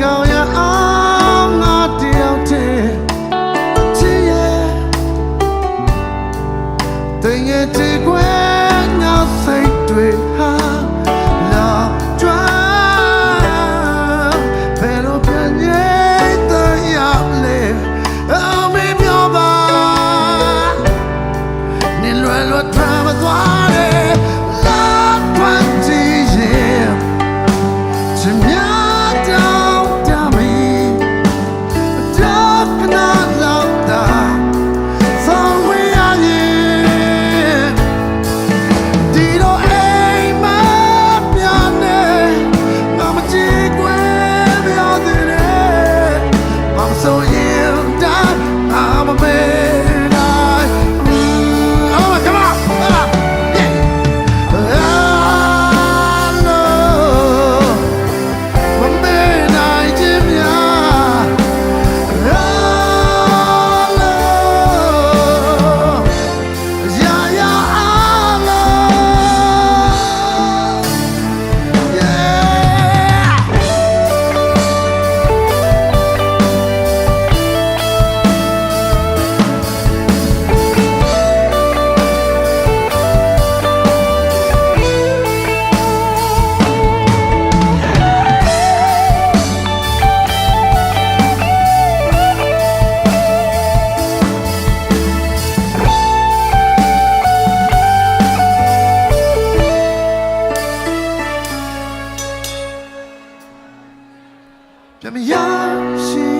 ကောင်ရအောင်ငါတယောက်တည်းအချစ်ရဲ့တင်ရဲ့ 되면 열심히